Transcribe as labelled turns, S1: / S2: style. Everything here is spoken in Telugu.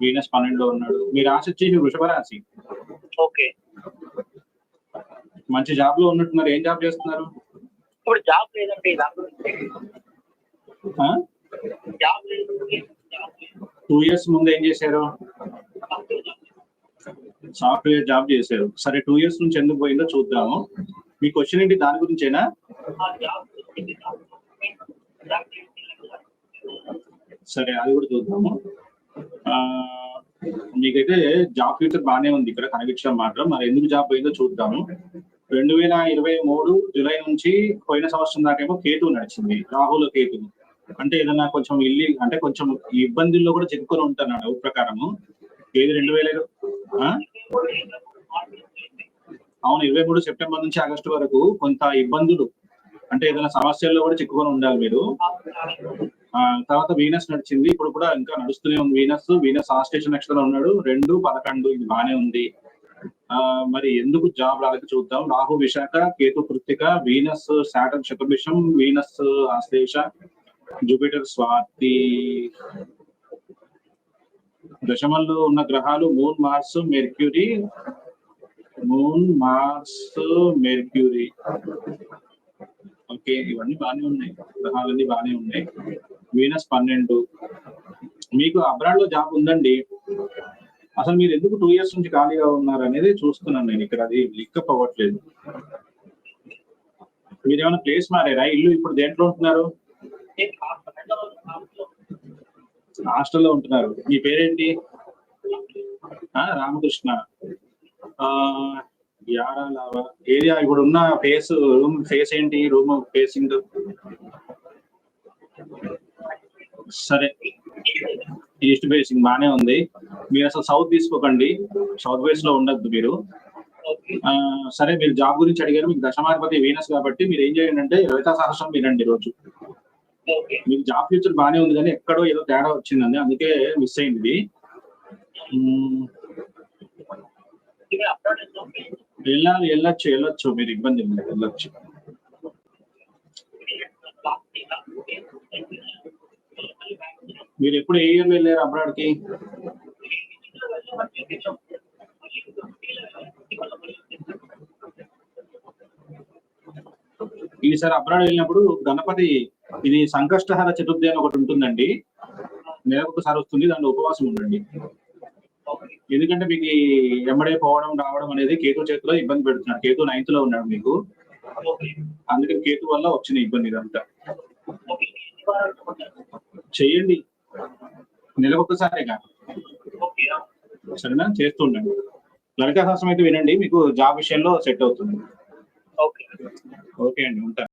S1: వీనస్ పన్నెండులో ఉన్నాడు. మీ రాశి వచ్చేసి వృషభ రాశి.
S2: ఓకే.
S1: మంచి జాబ్లో ఉన్నట్టున్నారు. ఏం జాబ్ చేస్తున్నారు?
S2: ఇప్పుడు జాబ్ లేదండి దాని గురించి.
S1: ఆ?
S2: జాబ్ లేదు జాబ్ లేదు
S1: టూ ఇయర్స్ ముందు ఏం చేశారు? సాఫ్ట్వేర్ జాబ్ చేశారు. సరే టూ ఇయర్స్ నుంచి ఎందుకు పోయిందో చూద్దాము. మీ క్వశ్చన్ ఏంటి? దాని గురించేనా?
S2: ఆ జాబ్ జాబ్
S1: సరే అది కూడా చూద్దాము. ఆ, మీకైతే జాబ్ ఫ్యూచర్ బాగానే ఉంది ఇక్కడ కనిపించడం మాత్రం. మరి ఎందుకు జాబ్ పోయిందో చూద్దాము. రెండు వేల ఇరవై మూడు జూలై నుంచి పోయిన సంవత్సరం దాకేమో కేతు నడిచింది రాహుల కేతు. అంటే ఏదన్నా కొంచెం ఇల్లి అంటే కొంచెం ఇబ్బందుల్లో కూడా చిక్కుకొని ఉంటాను డౌట్ ప్రకారము. ఏది రెండు వేల అవును ఇరవై మూడు సెప్టెంబర్ నుంచి ఆగస్టు వరకు కొంత ఇబ్బందులు అంటే ఏదైనా సమస్యల్లో కూడా చిక్కుకొని ఉండాలి మీరు. తర్వాత వీనస్ నడిచింది. ఇప్పుడు కూడా ఇంకా నడుస్తూనే ఉంది వీనస్. వీనస్ ఆ స్టేషన్ నెక్స్ట్లో ఉన్నాడు. రెండు పదకొండు ఇది బానే ఉంది. ఆ మరి ఎందుకు జాబ్ రాలేదు చూద్దాం. Rahu Vishakha Ketu Krittika Venus Saturn Shatabhisha Venus Ashlesha Jupiter Swati. దశమంలో ఉన్న గ్రహాలు moon Mars Mercury. Moon Mars Mercury. Okay ఇవన్నీ బాగానే ఉన్నాయి. గ్రహాలన్నీ బాగానే ఉన్నాయి. వీనస్ పన్నెండు. మీకు అబ్రాడ్లో జాబ్ ఉందండి. అసలు మీరు ఎందుకు టూ ఇయర్స్ నుంచి ఖాళీగా ఉన్నారు అనేది చూస్తున్నాను నేను. ఇక్కడ అది లిక్కప్ అవ్వట్లేదు. మీరు ఏమైనా ప్లేస్ మారేరా? ఇల్లు ఇప్పుడు దేంట్లో ఉంటున్నారు? హాస్టల్లో ఉంటున్నారు. మీ పేరేంటి? ఆ, రామకృష్ణ. ఆ, యారా లావా ఏరియా ఇప్పుడు ఉన్న ఫేస్ రూమ్ ఫేస్ ఏంటి? రూమ్ ఫేసింగ్ సరే. ఈస్ట్ ఫేసింగ్ బానే ఉంది. మీరు అసలు సౌత్ తీసుకోకండి. సౌత్ వెస్ట్లో ఉండద్దు మీరు. సరే మీరు జాబ్ గురించి అడిగారు. మీకు దశమాధిపతి వీనస్ కాబట్టి మీరు ఏం చేయండి అంటే లలితా సహస్రం వినండి రోజు. మీకు జాబ్ ఫ్యూచర్ బానే ఉంది కానీ ఎక్కడో ఏదో తేడా వచ్చిందండి. అందుకే మిస్ అయింది. వెళ్ళాలి వెళ్ళొచ్చు వెళ్ళొచ్చు. మీరు ఇబ్బంది లేదు. వెళ్ళొచ్చు. మీరు ఎప్పుడు ఏ ఇయర్ వెళ్ళారు అబ్రాడ్కి ఈసారి అబ్రాడ్ వెళ్ళినప్పుడు గణపతి ఇది సంకష్టహర చతుర్థి అని ఒకటి ఉంటుందండి. నెలకొకసారి వస్తుంది దాంట్లో ఉపవాసం ఉండండి. ఎందుకంటే మీకు ఎమ్మడే పోవడం రావడం అనేది కేతు చేతిలో ఇబ్బంది పెడుతున్నారు. కేతు నైన్త్లో ఉన్నాడు మీకు. అందుకని కేతు వల్ల వచ్చిన ఇబ్బంది ఇదంతా. చెయ్యండి నెలకు ఒక్కసారిగా సరేనా? చేస్తూ ఉండండి లలితాశాస్త్రం అయితే వినండి మీకు జాబ్ విషయంలో సెట్ అవుతుంది.
S2: ఓకే.
S1: ఓకే అండి ఉంటాను